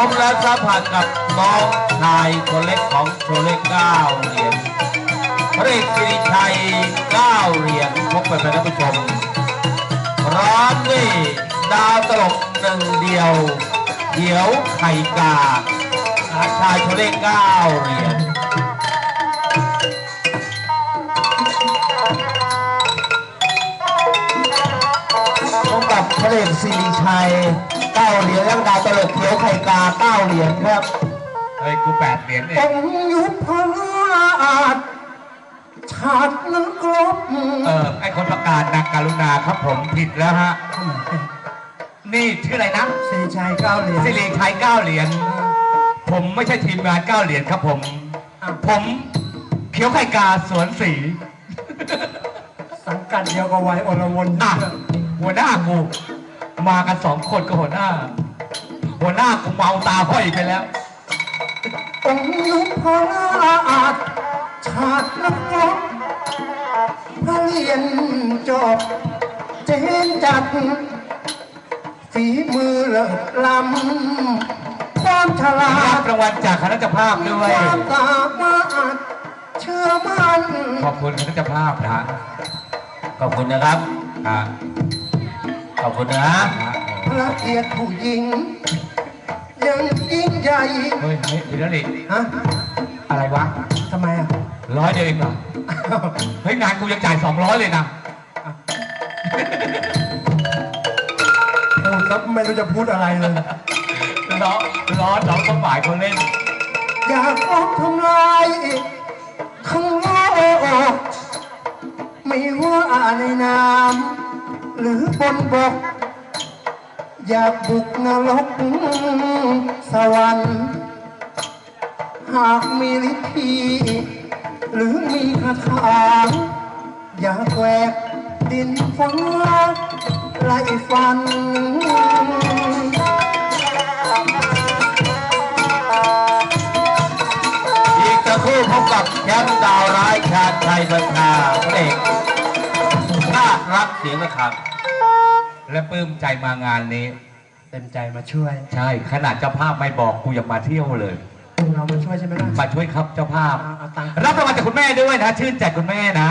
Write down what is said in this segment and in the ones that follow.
ผมและสัมผัสกับน้องชายคนเล็กของโชเล็กเก้าเหรียญพระเอกสิริชัยเก้าเหรียญพบไปเป็นท่านผู้ชมพร้อมด้วยดาวตลกหนึ่งเดียวเขียวไข่กาชายโชเล็กเก้าเหรียญพบกับพระเอกสิริชัย เก้าเหรียญและดาวตลกเขียวไข่กาเก้าเหรียญครับเฮ้ยกูแปดเหรียญเอองค์ยุทธพราชชาตินั้นกรบเออไอคนประกาศนักการุณาครับผมผิดแล้วฮะ นี่ชื่ออะไรนะสิริชัยเก้าเหรียญสิริชัยเก้าเหรียญผมไม่ใช่ทีมงานเก้าเหรียญครับผม ผมเขียวไข่กาสวนสี สังกัดเดียวกับไวยอรวนอะหัวหน้ากู มากันสองคนกับหัวหน้า หัวหน้ากูเมาตาห้อยไปแล้ว องค์ยุทธพราชชาตินั้นกรบพระเรียนจบ เจนจัด ฝีมือเลิศล้ำความฉลารัดบรางวัลจากคณะเจ้าภาพด้วย ความสามารถเชื่อมั่น ขอบคุณคณะเจ้าภาพนะฮะขอบคุณนะครับอะ ขอบคุณนะพระเกียรติผู้หญิงยังยิ่งใหญ่เฮ้ยเฮ้ยเดี๋ยวนี่ฮะอะไรวะทำไมอะร้อยเดียวเองเหรอเฮ้ยงานกูยังจ่ายสองร้อยเลยนะพูดแล้วไม่รู้จะพูดอะไรเลยร้อนร้อนร้องก็ฝ่ายคนเล่น อยากลองทำลายข้างโลกไม่ว่าในน้ำ หรือบนบก อยากบุกนรกสวรรค์ หากมีฤทธีหรือมีคาถาอยากแหวกดินฟ้าไล่ฟันอีกสักครู่พบกับแชมป์ดาวร้ายชาญชัยบัญชาพระเอก รักเสียงระฆังและปลื้มใจมางานนี้ เต็มใจมาช่วย ใช่ขนาดเจ้าภาพไม่บอกกูยังมาเที่ยวเลย เรามาช่วยใช่ไหมล่ะมาช่วยครับเจ้าภาพ เอาเอาตังค์รับรางวัลจากคุณแม่ด้วยนะ ชื่นใจคุณแม่นะ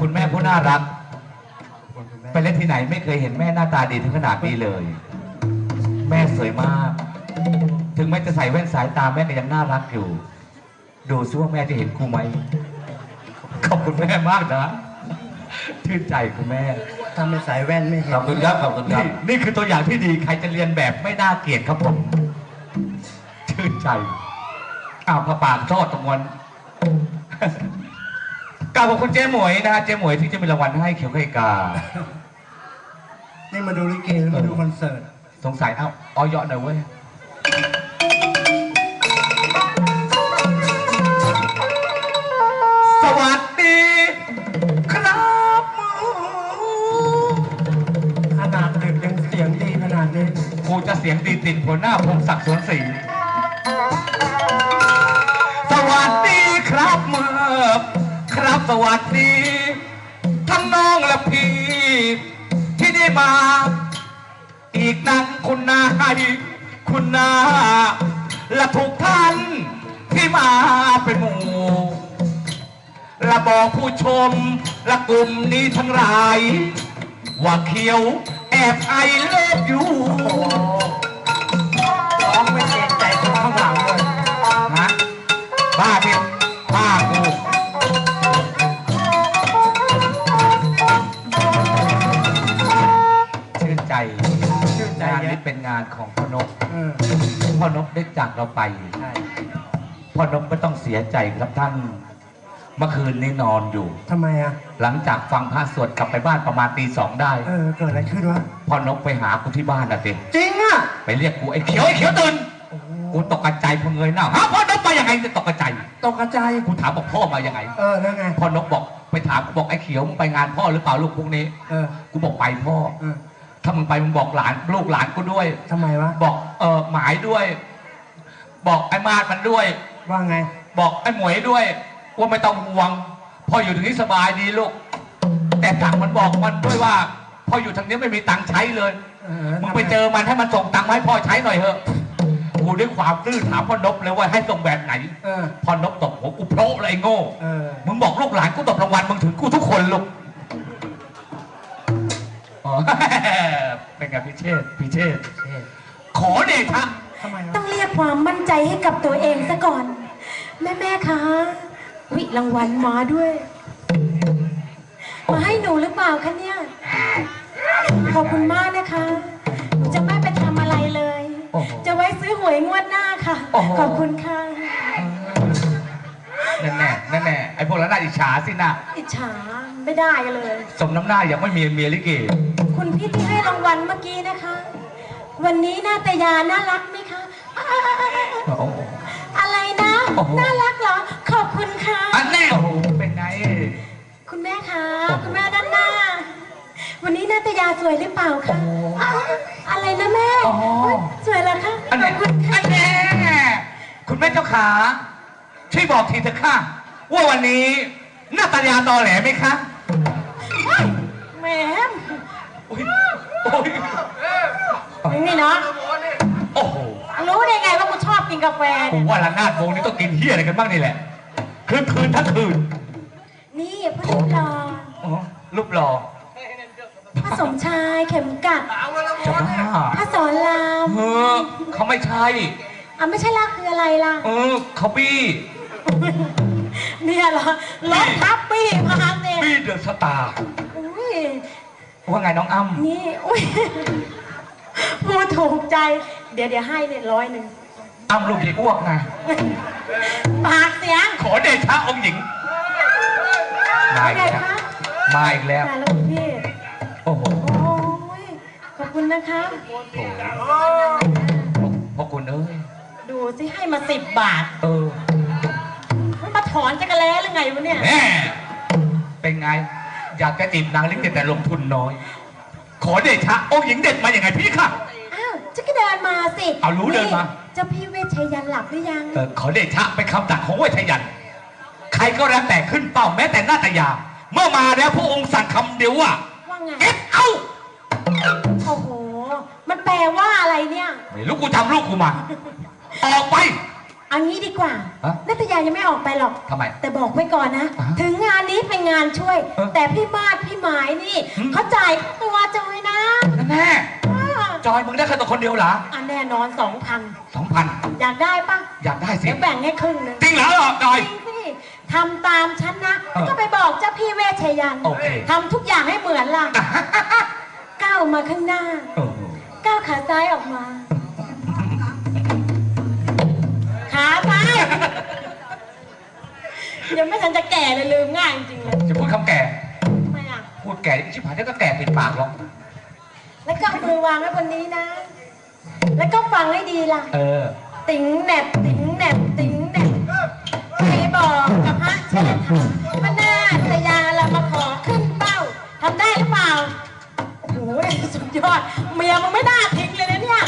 คุณแม่ผู้น่ารักคุณแม่ไปเล่นที่ไหนไม่เคยเห็นแม่หน้าตาดีถึงขนาดนี้เลย แม่สวยมาก ถึงแม้จะใส่แว่นสายตาแม่ก็ยังน่ารักอยู่ ดูซิว่าแม่จะเห็นกูไหมขอบคุณแม่มากนะ ชื่นใจคุณแม่ ถ้าไม่ใส่แว่นไม่เห็นขอบคุณครับ ขอบคุณครับนี่คือตัวอย่างที่ดีใครจะเรียนแบบไม่น่าเกลียดครับผม ชื่นใจอ้าวพระปากชอดตรงวันกล่าวขอบคุณเจ๊หมวยนะฮะเจ๊หมวยที่จะมีรางวัลให้เขียวไข่กา นี่มาดูลิเกหรือมาดูคอนเสิร์ต สงสัยเอ้าอ้อยหน่อยเว้ย เสียงดีติดหัวหน้าพงศักดิ์สวนศรีสวัสดีครับเมื่อครับสวัสดีทั้งน้องและพี่ ที่ได้มา อีกนั้นคุณนายคุณนาและทุกท่านที่มาเป็นหมู่และบอกผู้ชมและกลุ่มนี้ทั้งหลาย ว่าเขียวแอบไอเลิฟอยู่ บ้าพี่บ้ากูชื่นใจชื่นใจงานแยะนี้เป็นงานของพ่อนกเออพ่อนกได้จากเราไปใช่พ่อนกไม่ต้องเสียใจครับท่าน เมื่อคืนนี้นอนอยู่ ทำไมอะ หลังจากฟังพระสวดกลับไปบ้านประมาณตีสองได้ เออ เกิดอะไรขึ้นวะ พ่อนกไปหากูที่บ้านน่ะสิจริงอะ ไปเรียกกูไอ้เขียวไอ้เขียวตื่นโอ้โหกูตกกระจายพอเงยหน้าฮะพ่อนก มายังไงจะตกกระจายตกกระจายกูถามบอกพ่อมายังไงเออแล้วไง พ่อนกบอกไปถามกูบอกไอ้เขียวมึงไปงานพ่อหรือเปล่าลูกพวกนี้ เออกูบอกไปพ่อ เออถ้ามึงไปมึงบอกหลานลูกหลานกูด้วย ทำไมวะ บอกเออหมายด้วย บอกไอ้มาดมันด้วย ว่าไง บอกไอ้หมวยด้วย ว่าไม่ต้องห่วงพ่ออยู่ถึงนี้สบายดีลูก แต่สั่งมันบอกมันด้วยว่าพ่ออยู่ทางนี้ไม่มีตังค์ใช้เลยเออมึงไปเจอมันให้มันส่งตังค์มาให้พ่อใช้หน่อยเถอะกู ด้วยความซื่อถามพ่อนบเลยว่าให้ส่งแบบไหนเออ พ่อนบตบหัวกูโพละเลยไอ้โง่ เออ มึงบอกลูกหลานกูตบรางวัลมึงถึงกูทุกคนลูกอ๋อ เป็นไงพี่เชษฐ์พี่เชษฐ์ขอเดชะทำไมต้วะองเรียกความมั่นใจให้กับตัวเองซะก่อน แม่แม่คะวิรางวัลมาด้วย มาให้หนูหรือเปล่าคะเนี่ย ขอบคุณมากนะคะหนูจะ ว้ซื้อหวยงวดหน้าค่ะ โอ้โห ขอบคุณค่ะ แน่แน่แน่แน่ๆไอ้พวกนั้นน่าอิจฉาสินะอิจฉาไม่ได้เลย สมน้ำหน้ายังไม่มีเมียลิเกคุณพี่ที่ให้รางวัลเมื่อกี้นะคะ วันนี้หน้าตายาน่ารักไหมคะอ่าโอ้โห อะไรนะ โอ้โห น่ารักเหรอ ขอบคุณค่ะ อันแน่โอ้โหเป็นไง คุณแม่คะ โอ้โหคุณแม่ด้านหน้า วันนี้นาตยาสวยหรือเปล่าคะโอ้โหอ้าวอะไรนะแม่ โอ้โห ม่เจ้าขาช่วยบอกทีเถอะค่ะ ว่าวันนี้หน้าตายาตอแหลไหมคะแหมโอ้ยโอ้ยนี่เนาะโอ้โหรู้ได้ไงว่ากูชอบกินกาแฟผเนี่มยว่าละนาดวงนี้ต้องกินเฮียอะไรกันบ้างนี่แหละ คืนคืนทั้งคืนนี่พ่อลูกรออ๋อรูปหล่อพระสมชายเข็มกัดจะบ้าพระสอนรามเออเขาไม่ใช่ อะไม่ใช่ล่ะคืออะไรล่ะ เออเขาบี้เนี่ยเหรอรถทับปี้มาเนี่ยบี้เดอะสตาร์อุ้ยว่าไงน้องอ้ำนี่อุ้ยพูดถูกใจ เดี๋ยวเดี๋ยวให้เนี่ยร้อยหนึ่งอ้ำลูกผีอ้วกไงปากเสียง ขอเดชะองค์หญิงมาอีกไงแล้วคะมาอีกแล้วมาแล้วคุณพี่โอ้โหโอ้ยขอบคุณนะคะโถพ่อคุณเอ้ย ดูสิให้มาสิบบาทเออมันมาถอนจักรแล้หรือไงวะเนี่ยแม่เป็นไง อยากจะจีบนางลิเกแต่ลงทุนน้อย ขอเดชะองค์หญิงเด็ดมาอย่างไงพี่ค่ะ อ้าวจะก็เดินมาสิเอารู้เดินมา เจ้าพี่เวชชัยยันหลับหรือยัง เออขอเดชะเป็นคำตัดของเวชยันต์ใครก็แล้วแต่ขึ้นเป้าแม้แต่หน้าตายา เมื่อมาแล้วพระองค์สั่งคำเดียวว่าว่าไง เก็บเอา โอ้โห มันแปลว่าอะไรเนี่ย ไม่รู้กูทำลูกกูมา ออกไป เอางี้ดีกว่าฮะนัตยายังไม่ออกไปหรอก ทำไมแต่บอกไว้ก่อนนะ อ่าฮะถึงงานนี้เป็นงานช่วย เออแต่พี่มาดพี่หมายนี่หืม เขาจ่ายตัวจอยนะแน่อ่าจอยมึงได้แค่ตัวคนเดียวเหรออันแน่นอนสองพันสองพันอยากได้ปะอยากได้สิเดี๋ยวแบ่งให้ครึ่งหนึงจริงเหรอจอย จริงสิทำตามฉันนะเออก็ไปบอกเจ้าพี่เวชชัยยันโอเค ทำทุกอย่างให้เหมือนล่ะ ก้าวมาข้างหน้า โอ้โหก้าวขาซ้ายออกมา ขาซ้ายยังไม่ทันจะแก่เลยลืมง่ายจริงๆเลยจะพูดคำแก่ ทำไมอะ พูดแก่ยิ่งชิบหายแล้วก็แก่ปิดปากหรอก แล้วก็เอามือวางไว้บนนี้นะ แล้วก็ฟังให้ดีล่ะ เออ ติ๋งแหนบติ๋งแหนบติ๋งแหนบใครบอกกับพระเชษฐาว่าหน้าตยาเรามาขอขึ้นเป้าทำได้หรือเปล่าโอ้โหสุดยอด เมียมึงไม่น่าทิ้งเลยนะเนี่ย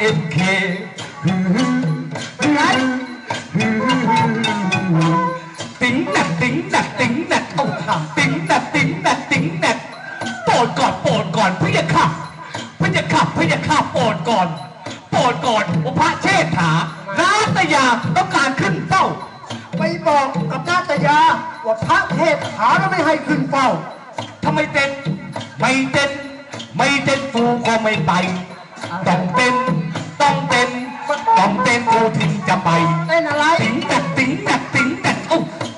ต้องไปเอ็มเคติ๋งแหนบติ๋งแหนบติ๋งแหนบโอ้ถามติ๋งแหนบติ๋งแหนบติ๋งแหนบโปรดก่อนโปรดก่อนพี่จะขับพี่จะขับพี่จะขับโปรดก่อน โปรดก่อนว่าพระเชษฐานาตยาต้องการขึ้นเป้า ไปบอกกับนาตยาว่าพระเทพหาแล้วไม่ให้ขึ้นเฝ้าทำไมเต้นไม่เต้นไม่เต้นฟูก็ไม่ไปต้องเต้น ต้องเต้นต้องเต้นกูถึงจะไปเต้นอะไรติ๋งแหนบติ๋งแหนบติ๋งแหนบโอ้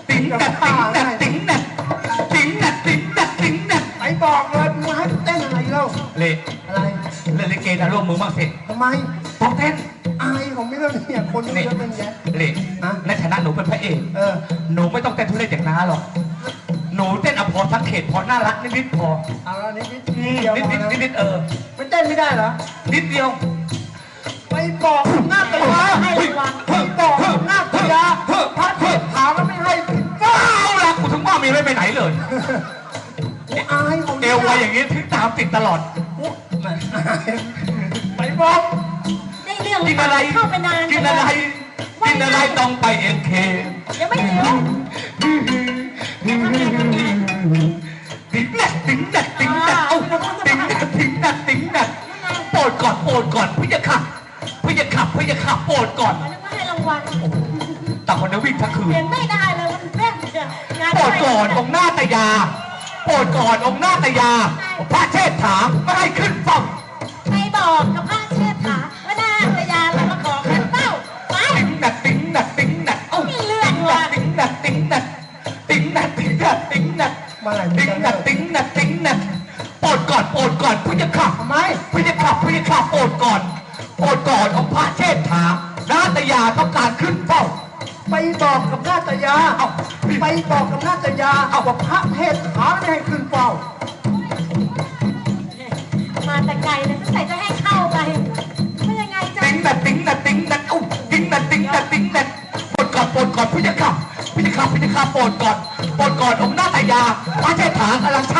ติ๋งแหนบติ๋งแหนบติ๋งแหนบติ๋งแหนบติ๋งแหนบติ๋งแหนบไปบอกเลยมึงให้เต้นอะไรเล่าเละอะไรเล่นลิเกนะร่วมมือมากสิทำไมต้องเต้นอายของไม่เรื่องเนี่ยคนเยนี่อะเป็นแยะเละฮะในฐานะหนูเป็นพระเอกเออหนูไม่ต้องเต้นทุเรศอย่างน้าหรอกหนูเต้นเอาพอทั้งเขตพอน่ารักนิดๆพอเอาละนิดนิดอืมเดียวนิดพอนะๆนิดๆเออไม่เต้นไม่ได้เหรอนิดเดียวไป บอกกับนาตยาให้รางวัลไปบอกกับนาตยาพระเทพหามแล้วไม่ให้ขึ้นเฝ้าเอาละกูถึงว่ามีไม่ไปไหนเลยอายของเอวไวอย่างนี้ถึงตามติดตลอดแหม่อายบอก ได้เรื่องกินอะไร เข้าไปนานกินอะไร กินอะไรต้องไปเอ็มเคยังไม่หิวติ๊งแนกติ๊งแนกติ๊งแนกเอ้าติ๊งแนกติ๊งแนกติ๊งแนกโปรดก่อนโปรดก่อนพี่จะขับพี่ จะขับพี่จะขับโปรดก่อนมันไม่ให้รางวัลต่างคนนะวิ่งทั้งคืนเห็นไม่ได้เลยมันแม่งเนี่ยงานโปรดก่อนองค์หน้าตายา โปรดก่อนองค์หน้าตายา พระเชษฐาไม่ให้ขึ้นฝั่งใครบอกกับพระ บอกกับนาตยาเอาว่าพระเทศขาไม่ให้ขึ้นเฝ้า มาแต่ไกลเลยตั้งแต่จะให้เข้าไปไม่ยังไงจะติ๊งแนกติ๊งแนกติ๊งแนกเอ้าติ๊งแนกติ๊งแนกติ๊งแนกโปรดก่อนโปรดก่อนพี่จะขับพี่จะขับพี่จะขับโปรดก่อนโปรดก่อนองค์นาตยาพระเชษฐากำลังชักเป้า